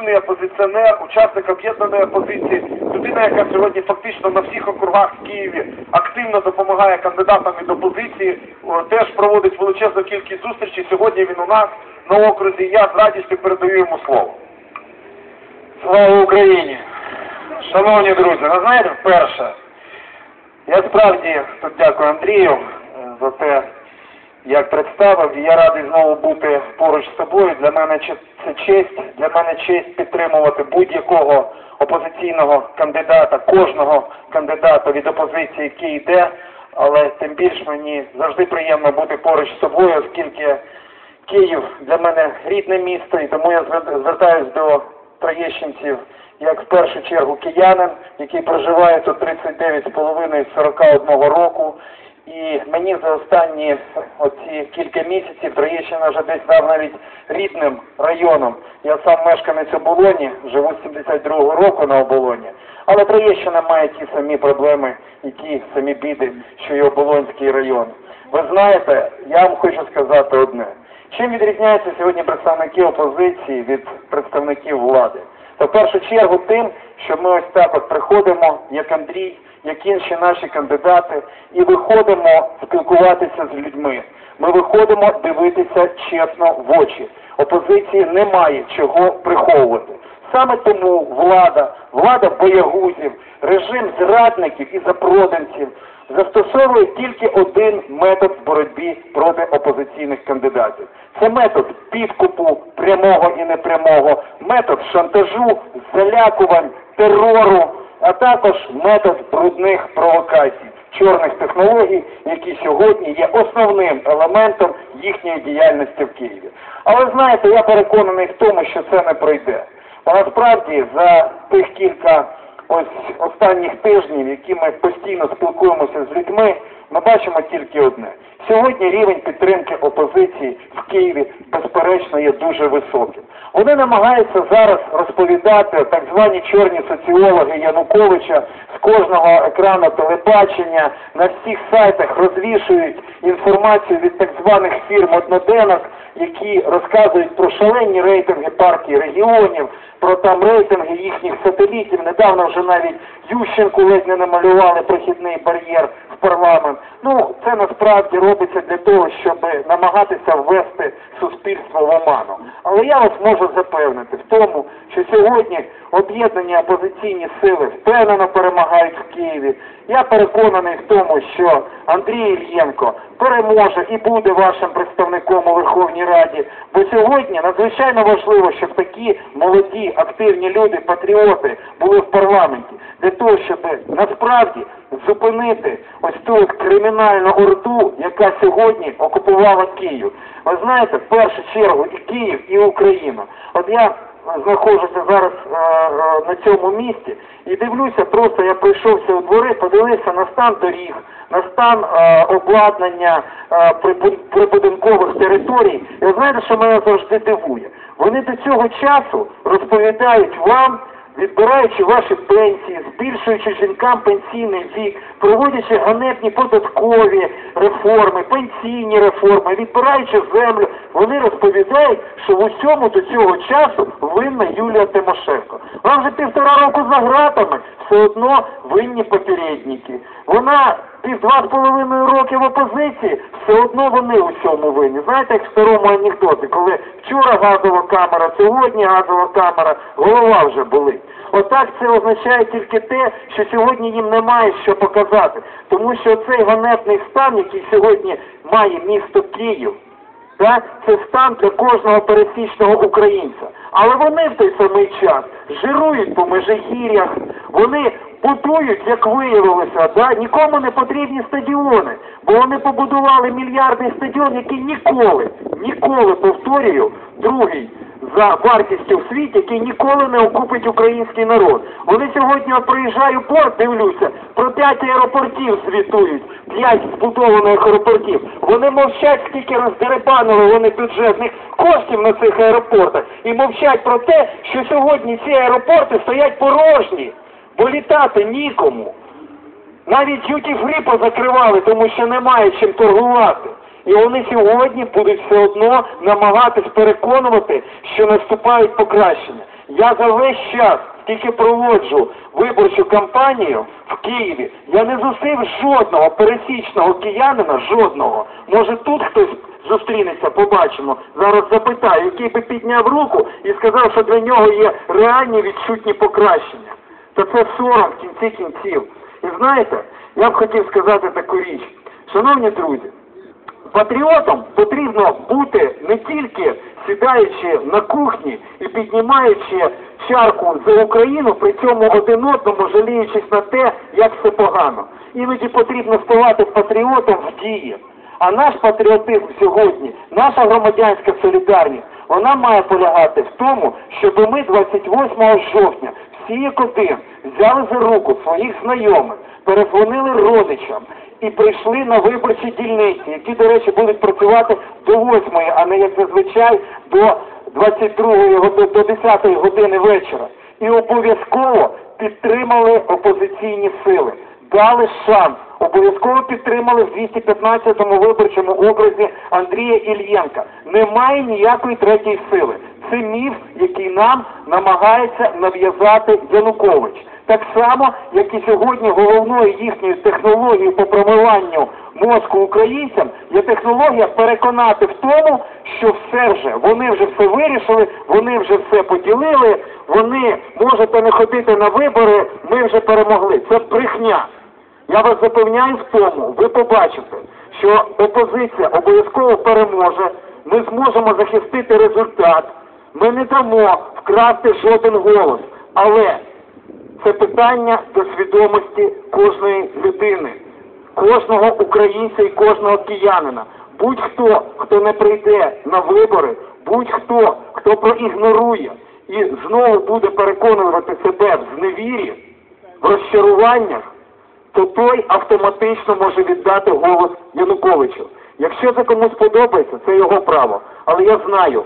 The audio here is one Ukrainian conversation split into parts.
активний опозиціонер, учасник об'єднаної опозиції, людина, яка сьогодні фактично на всіх округах в Києві активно допомагає кандидатам від опозиції, теж проводить величезну кількість зустрічей. Сьогодні він у нас на окрузі. Я з радістю передаю йому слово. Слава Україні! Шановні друзі, ви знаєте, вперше, я справді тут дякую Андрію е, за те, як представив, і я радий знову бути поруч з тобою. Для мене це честь, для мене честь підтримувати будь-якого опозиційного кандидата, кожного кандидата від опозиції, який йде, але тим більш мені завжди приємно бути поруч з тобою, оскільки Київ для мене рідне місто, і тому я звер- звертаюсь до троєщинців як в першу чергу киянин, який проживає тут 39,5 з 41 року. І мені за останні оці кілька місяців Троєщина вже десь став навіть рідним районом. Я сам мешканець оболоні, живу з 72-го року на оболоні. Але Троєщина має ті самі проблеми і ті самі біди, що і Оболонський район. Ви знаєте, я вам хочу сказати одне. Чим відрізняються сьогодні представники опозиції від представників влади? Та в першу чергу тим, що ми ось так от приходимо, як Андрій, як інші наші кандидати, і виходимо спілкуватися з людьми. Ми виходимо дивитися чесно в очі. Опозиції немає чого приховувати. Саме тому влада, влада боягузів, режим зрадників і запроданців застосовує тільки один метод в боротьбі проти опозиційних кандидатів. Це метод підкупу прямого і непрямого, метод шантажу, залякувань, терору, а також метод брудних провокацій, чорних технологій, які сьогодні є основним елементом їхньої діяльності в Києві. Але знаєте, я переконаний в тому, що це не пройде. Бо насправді за тих кілька ось останніх тижнів, які ми постійно спілкуємося з людьми, ми бачимо тільки одне. Сьогодні рівень підтримки опозиції в Києві, безперечно, є дуже високим. Вони намагаються зараз розповідати так звані чорні соціологи Януковича з кожного екрану телебачення, на всіх сайтах розвішують інформацію від так званих фірм одноденок, які розказують про шалені рейтинги партії регіонів, про там рейтинги їхніх сателітів. Недавно вже навіть Ющенку ледь не намалювали прохідний бар'єр в парламент. Ну, це насправді робиться для того, щоб намагатися ввести суспільство в оману. Але я вас можу запевнити в тому, що сьогодні об'єднані опозиційні сили впевнено перемагають в Києві. Я переконаний в тому, що Андрій Ільєнко переможе і буде вашим представником у Верховній Раді. Бо сьогодні надзвичайно важливо, щоб такі молоді, активні люди, патріоти були в парламенті для того, щоб насправді зупинити ось ту кримінальну орду, яка сьогодні окупувала Київ. Ви знаєте, в першу чергу і Київ, і Україна. От я знаходжуся зараз е, е, на цьому місці і дивлюся, просто я пройшовся у двори, подивився на стан доріг, на стан е, обладнання е, прибу- прибудинкових територій. Ви знаєте, що мене завжди дивує? Вони до цього часу розповідають вам, відбираючи ваші пенсії, збільшуючи жінкам пенсійний вік, проводячи ганебні податкові реформи, пенсійні реформи, відбираючи землю, вони розповідають, що в усьому до цього часу винна Юлія Тимошенко. Вона вже півтора року за гратами, все одно винні попередники. Вона пів два з половиною роки в опозиції, все одно вони у цьому винні. Знаєте, як в старому анекдоті, коли вчора газова камера, сьогодні газова камера, голова вже болить. Отак це означає тільки те, що сьогодні їм немає що показати. Тому що цей ганебний стан, який сьогодні має місто Київ, так, це стан для кожного пересічного українця. Але вони в той самий час жирують по межигір'ях, вони будують, як виявилося, да, нікому не потрібні стадіони, бо вони побудували мільярдний стадіон, який ніколи, ніколи, повторюю, другий за вартістю в світі, який ніколи не окупить український народ. Вони сьогодні от приїжджаю в порт, дивлюся, про п'ять аеропортів звітують, п'ять збудованих аеропортів. Вони мовчать, скільки роздеребанили вони бюджетних коштів на цих аеропортах, і мовчать про те, що сьогодні ці аеропорти стоять порожні, бо літати нікому. Навіть дюті фрі позакривали, тому що немає чим торгувати. І вони сьогодні будуть все одно намагатись переконувати, що наступають покращення. Я за весь час, скільки проводжу виборчу кампанію в Києві, я не зустрів жодного пересічного киянина, жодного. Може тут хтось зустрінеться, побачимо. Зараз запитаю, який би підняв руку і сказав, що для нього є реальні відчутні покращення. Та це сором в кінці кінців. І знаєте, я б хотів сказати таку річ. Шановні друзі, Патріотом потрібно бути не тільки сідаючи на кухні і піднімаючи чарку за Україну, при цьому один одному жаліючись на те, як все погано. Іноді потрібно ставати патріотом в дії. А наш патріотизм сьогодні, наша громадянська солідарність, вона має полягати в тому, щоб ми 28 жовтня всі як один взяли за руку своїх знайомих, перезвонили родичам і прийшли на виборчі дільниці, які, до речі, будуть працювати до 8, а не як зазвичай до 22 години, до 10 години вечора. І обов'язково підтримали опозиційні сили, дали шанс, обов'язково підтримали в 215-му виборчому окрузі Андрія Ільєнка. Немає ніякої третьої сили. Це міф, який нам намагається нав'язати Янукович. Так само, як і сьогодні головною їхньою технологією по промиванню мозку українцям є технологія переконати в тому, що все вже, вони вже все вирішили, вони вже все поділили, вони можете не ходити на вибори, ми вже перемогли. Це брехня. Я вас запевняю в тому, ви побачите, що опозиція обов'язково переможе, ми зможемо захистити результат, ми не дамо вкрасти жоден голос. Але це питання до свідомості кожної людини, кожного українця і кожного киянина. Будь-хто, хто не прийде на вибори, будь-хто, хто проігнорує і знову буде переконувати себе в зневірі, в розчаруваннях, то той автоматично може віддати голос Януковичу. Якщо це комусь подобається, це його право. Але я знаю,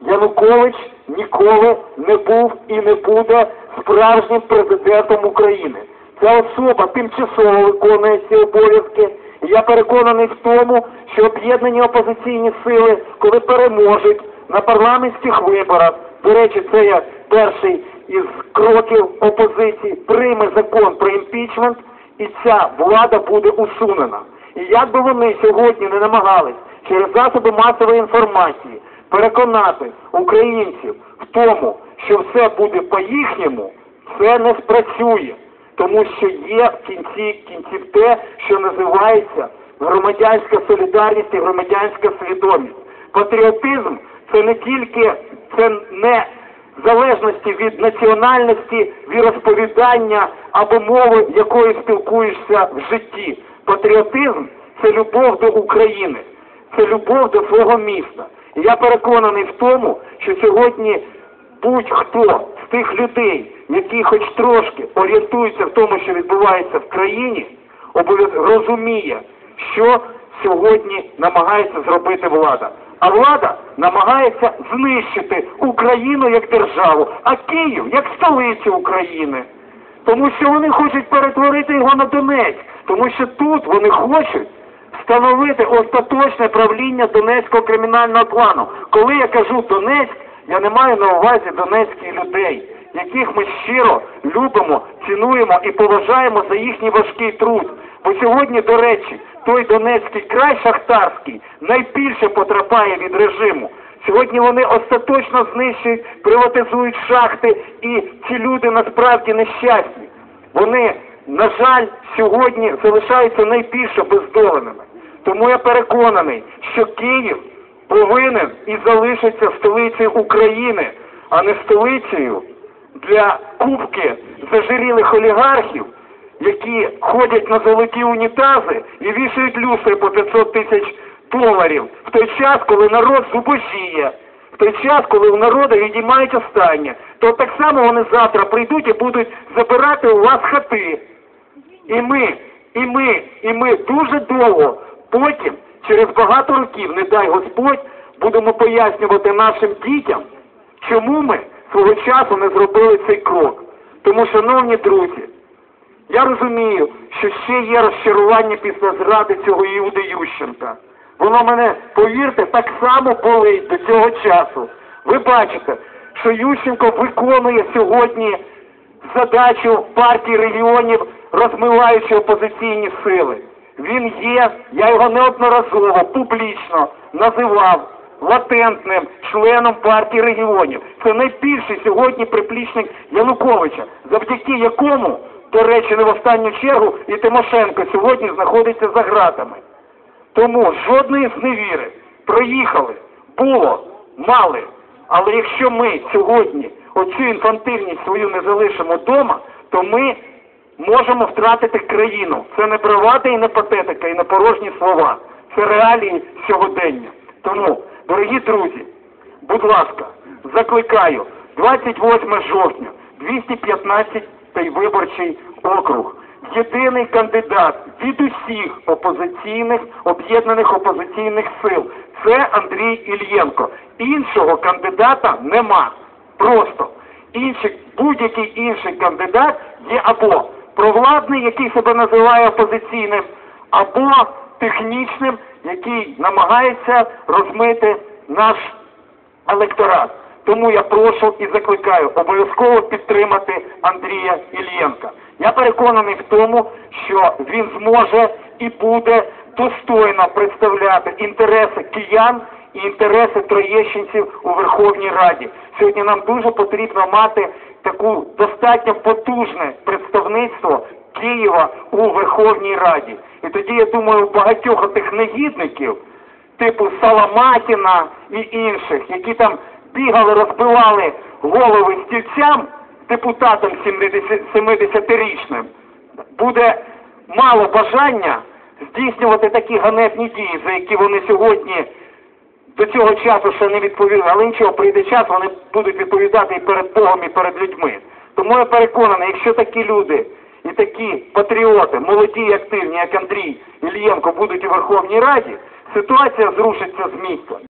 Янукович ніколи не був і не буде справжнім президентом України. Ця особа тимчасово виконує ці обов'язки. Я переконаний в тому, що об'єднані опозиційні сили, коли переможуть на парламентських виборах, до речі, це є перший із кроків опозиції, прийме закон про імпічмент, і ця влада буде усунена. І як би вони сьогодні не намагались через засоби масової інформації переконати українців в тому, що все буде по-їхньому, це не спрацює. Тому що є в кінці кінців те, що називається громадянська солідарність і громадянська свідомість. Патріотизм це не тільки це не залежності від національності, віросповідання або мови, якою спілкуєшся в житті. Патріотизм це любов до України, це любов до свого міста. Я переконаний в тому, що сьогодні будь-хто з тих людей, які хоч трошки орієнтуються в тому, що відбувається в країні, розуміє, що сьогодні намагається зробити влада. А влада намагається знищити Україну як державу, а Київ як столицю України. Тому що вони хочуть перетворити його на Донецьк, тому що тут вони хочуть встановити остаточне правління Донецького кримінального плану. Коли я кажу Донецьк, я не маю на увазі донецьких людей, яких ми щиро любимо, цінуємо і поважаємо за їхній важкий труд. Бо сьогодні, до речі, той Донецький край шахтарський найбільше потрапляє від режиму. Сьогодні вони остаточно знищують, приватизують шахти, і ці люди насправді нещасні. Вони, на жаль, сьогодні залишаються найбільше бездоленими. Тому я переконаний, що Київ повинен і залишиться столицею України, а не столицею для кубки зажирілих олігархів, які ходять на золоті унітази і вішають люстри по 500 тисяч доларів в той час, коли народ зубожіє, в той час, коли у народу відіймають останнє, то так само вони завтра прийдуть і будуть забирати у вас хати. І ми, і ми, і ми дуже довго потім, через багато років, не дай Господь, будемо пояснювати нашим дітям, чому ми свого часу не зробили цей крок. Тому, шановні друзі, я розумію, що ще є розчарування після зради цього Іуди Ющенка. Воно мене, повірте, так само болить до цього часу. Ви бачите, що Ющенко виконує сьогодні задачу партії регіонів, розмиваючи опозиційні сили. Він є, я його неодноразово публічно називав латентним членом партії регіонів. Це найбільший сьогодні приплічник Януковича, завдяки якому, до речі, не в останню чергу і Тимошенко сьогодні знаходиться за ґратами. Тому жодної зневіри. Проїхали, було, мали. Але якщо ми сьогодні оцю інфантильність свою не залишимо вдома, то ми можемо втратити країну. Це не бравада і не патетика, і не порожні слова. Це реалії сьогодення. Тому, дорогі друзі, будь ласка, закликаю, 28 жовтня, 215 виборчий округ. Єдиний кандидат від усіх опозиційних, об'єднаних опозиційних сил. Це Андрій Ільєнко. Іншого кандидата нема. Просто. Інший, будь-який інший кандидат є або провладний, який себе називає опозиційним, або технічним, який намагається розмити наш електорат. Тому я прошу і закликаю обов'язково підтримати Андрія Ільєнка. Я переконаний в тому, що він зможе і буде достойно представляти інтереси киян і інтереси троєщинців у Верховній Раді. Сьогодні нам дуже потрібно мати таку достатньо потужне представництво Києва у Верховній Раді. І тоді я думаю, у багатьох тих негідників типу Саламатіна і інших, які там бігали, розбивали голови стільцям депутатам 70 70-річним, буде мало бажання здійснювати такі ганебні дії, за які вони сьогодні до цього часу ще не відповіли, але нічого, прийде час, вони будуть відповідати і перед Богом, і перед людьми. Тому я переконаний, якщо такі люди і такі патріоти, молоді і активні, як Андрій Ільєнко, будуть у Верховній Раді, ситуація зрушиться з місця.